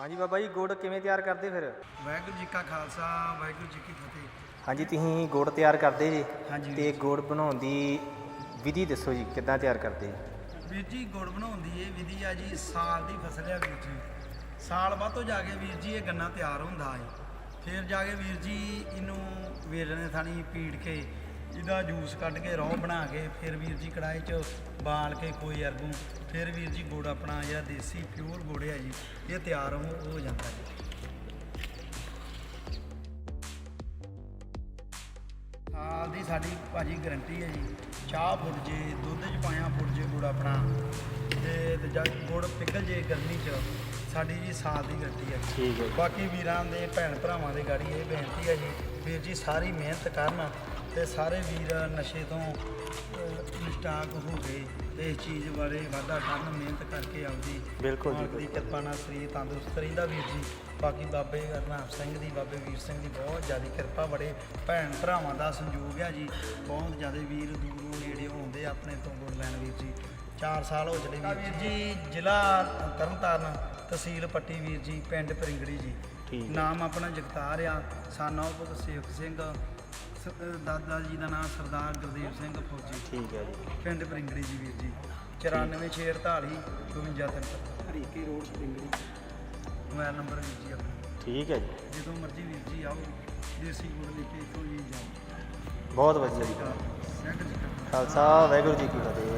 ਹਾਂਜੀ ਬਾਬਾ ਜੀ ਗੁੜ ਕਿਵੇਂ ਤਿਆਰ ਕਰਦੇ ਫਿਰ? ਵਾਹਿਗੁਰੂ ਜੀ ਕਾ ਖਾਲਸਾ ਵਾਹਿਗੁਰੂ ਜੀ ਕੀ ਫਤਿਹ। ਹਾਂਜੀ ਤੁਸੀਂ ਗੁੜ ਤਿਆਰ ਕਰਦੇ ਜੀ? ਹਾਂਜੀ ਤੇ ਗੁੜ ਬਣਾਉਣ ਦੀ ਵਿਧੀ ਦੱਸੋ ਜੀ ਕਿੱਦਾਂ ਤਿਆਰ ਕਰਦੇ ਜੀ? ਵੀਰ ਜੀ ਗੁੜ ਬਣਾਉਣ ਦੀ ਇਹ ਵਿਧੀ ਆ ਜੀ ਸਾਲ ਦੀ ਫਸਲ ਆ ਵੀਰ ਜੀ। ਸਾਲ ਬਾਅਦ ਤੋਂ ਜਾ ਕੇ ਵੀਰ ਜੀ ਇਹ ਗੰਨਾ ਤਿਆਰ ਹੁੰਦਾ ਹੈ। ਫਿਰ ਜਾ ਕੇ ਵੀਰ ਜੀ ਇਹਨੂੰ ਵੇਲਣੇ ਥਾਣੀ ਪੀੜ ਕੇ ਇਹਦਾ ਜੂਸ ਕੱਢ ਕੇ ਰੋਹ ਬਣਾ ਕੇ ਫਿਰ ਵੀਰ ਜੀ ਕੜਾਈ 'ਚ ਬਾਲ ਕੇ ਕੋਈ ਅਰਗੂ ਫਿਰ ਵੀਰ ਜੀ ਗੁੜ ਆਪਣਾ ਜਿਹੜਾ ਦੇਸੀ ਪਿਓਰ ਗੁੜ ਹੈ ਜੀ ਇਹ ਤਿਆਰ ਹੋ ਹੋ ਜਾਂਦਾ ਜੀ ਸਾਲ ਦੀ ਸਾਡੀ ਭਾਜੀ ਗਰੰਟੀ ਹੈ ਜੀ ਚਾਹ ਫੁੱਟ ਜੇ ਦੁੱਧ 'ਚ ਪਾਇਆ ਫੁੱਟ ਜੇ ਗੁੜ ਆਪਣਾ ਤੇ ਜਦ ਗੁੜ ਪਿਘਲ ਜੇ ਗਰਮੀ 'ਚ ਸਾਡੀ ਜੀ ਸਾਲ ਦੀ ਗਰੰਟੀ ਹੈ ਠੀਕ ਹੈ ਜੀ। ਬਾਕੀ ਵੀਰਾਂ ਦੇ ਭੈਣ ਭਰਾਵਾਂ ਦੇ ਗਾੜੀ ਇਹ ਬੇਨਤੀ ਹੈ ਜੀ ਵੀਰ ਜੀ ਸਾਰੀ ਮਿਹਨਤ ਕਰਨ ਤੇ ਸਾਰੇ ਵੀਰ ਨਸ਼ੇ ਤੋਂ ਨਿਸ਼ਟਾਕ ਹੋ ਗਏ ਤੇ ਇਸ ਚੀਜ਼ ਬਾਰੇ ਵਾਧਾ ਕਰਨ ਮਿਹਨਤ ਕਰਕੇ ਆਉਂਦੀ ਬਿਲਕੁਲ ਜੀ, ਦੀ ਕਿਰਪਾ ਨਾਲ ਸਰੀਰ ਤੰਦਰੁਸਤ ਰਹਿੰਦਾ ਵੀਰ ਜੀ। ਬਾਕੀ ਬਾਬੇ ਹਰਨਾਮ ਸਿੰਘ ਦੀ ਬਾਬੇ ਵੀਰ ਸਿੰਘ ਦੀ ਬਹੁਤ ਜ਼ਿਆਦਾ ਕਿਰਪਾ ਬੜੇ ਭੈਣ ਭਰਾਵਾਂ ਦਾ ਸੰਯੋਗ ਹੈ ਜੀ। ਬਹੁਤ ਜ਼ਿਆਦਾ ਵੀਰ ਦੂਰੋਂ ਨੇੜਿਓਂ ਆਉਂਦੇ ਆ ਆਪਣੇ ਤੋਂ ਗੁੜ ਲੈਣ ਵੀਰ ਜੀ। 4 ਸਾਲ ਹੋ ਚਲੇ ਵੀਰ ਜੀ। ਜ਼ਿਲ੍ਹਾ ਤਰਨਤਾਰਨ ਤਹਿਸੀਲ ਪੱਟੀ ਵੀਰ ਜੀ ਪਿੰਡ ਪਰਿੰਗੜੀ ਜੀ। ਨਾਮ ਆਪਣਾ ਜਗਤਾਰ ਆ। ਸਾਨਾ ਉਪ ਸੇਵਕ ਸਿੰਘ ਸ- ਅ, ਦਾਦਾ ਜੀ ਦਾ ਨਾਮ ਸਰਦਾਰ ਗੁਰਦੇਵ ਸਿੰਘ ਫੌਜੀ। ਠੀਕ ਹੈ ਜੀ। ਪਿੰਡ ਪਰਿੰਗੜੀ ਜੀ ਵੀਰ ਜੀ। 94648 5273 Harike road Paringri mobile number ਵੀਰ ਜੀ ਆਪਣਾ। ਠੀਕ ਹੈ ਜੀ। ਜਦੋਂ ਮਰਜ਼ੀ ਵੀਰ ਜੀ ਆਓ ਦੇਸੀ ਗੁੜ ਲੈ ਕੇ ਇੱਥੋਂ ਜਾਓ। ਬਹੁਤ ਵਧੀਆ ਜੀ। ਖਾਲਸਾ ਵਾਹਿਗੁਰੂ ਜੀ ਕੀ ਫਤਿਹ।